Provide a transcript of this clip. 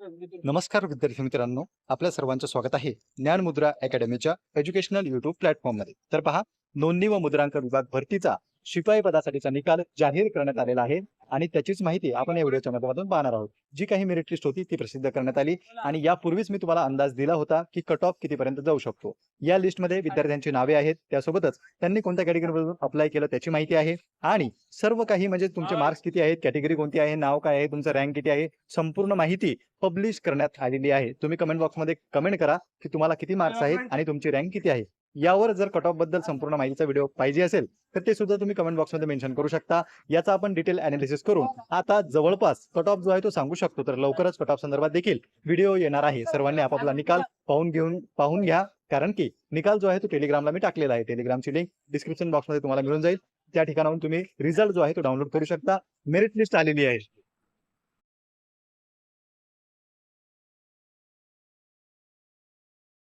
नमस्कार विद्यार्थी मित्रांनो आपल्या सर्वांचं स्वागत आहे ज्ञान मुद्रा अकॅडमीच्या एज्युकेशनल युट्यूब प्लॅटफॉर्ममध्ये. तर पहा नोंदणी व मुद्रांक विभाग भरतीचा शिपाई पदासाठीचा निकाल जाहीर करण्यात आलेला आहे. आणि त्याचीच माहिती आपण या व्हिडिओच्या माध्यमातून पाहणार आहोत. जी काही मेरिट लिस्ट होती ती प्रसिद्ध करण्यात आली. आणि यापूर्वीच मी तुम्हाला अंदाज दिला होता की कट ऑफ कितीपर्यंत जाऊ शकतो. या लिस्टमध्ये विद्यार्थ्यांची नावे आहेत. त्यासोबतच त्यांनी कोणत्या कॅटेगरीमधून अप्लाय केलं त्याची माहिती आहे. आणि सर्व काही म्हणजे तुमचे मार्क्स किती आहेत कॅटेगरी कोणती आहे नाव काय आहे तुमचं रँक किती आहे संपूर्ण माहिती पब्लिश करण्यात आलेली आहे. तुम्ही कमेंट बॉक्समध्ये कमेंट करा की तुम्हाला किती मार्क्स आहेत आणि तुमची रँक किती आहे. यावर जर कट ऑफबद्दल संपूर्ण माहितीचा व्हिडिओ पाहिजे असेल तर ते सुद्धा तुम्ही कमेंट बॉक्समध्ये मेन्शन करू शकता. याचा आपण डिटेल अनालिसिस करून आता जवळपास कट ऑफ जो आहे तो सांगू शकतो तर लवकरच कट ऑफ संदर्भात देखील व्हिडिओ येणार आहे. सर्वांनी आपापला निकाल पाहून घेऊन पाहून घ्या. कारण की निकाल जो आहे तो टेलिग्रामला मी टाकलेला आहे. टेलिग्रामची लिंक डिस्क्रिप्शन बॉक्समध्ये तुम्हाला मिळून जाईल. त्या ठिकाणाहून तुम्ही रिझल्ट जो आहे तो डाउनलोड करू शकता. मेरिट लिस्ट आलेली आहे.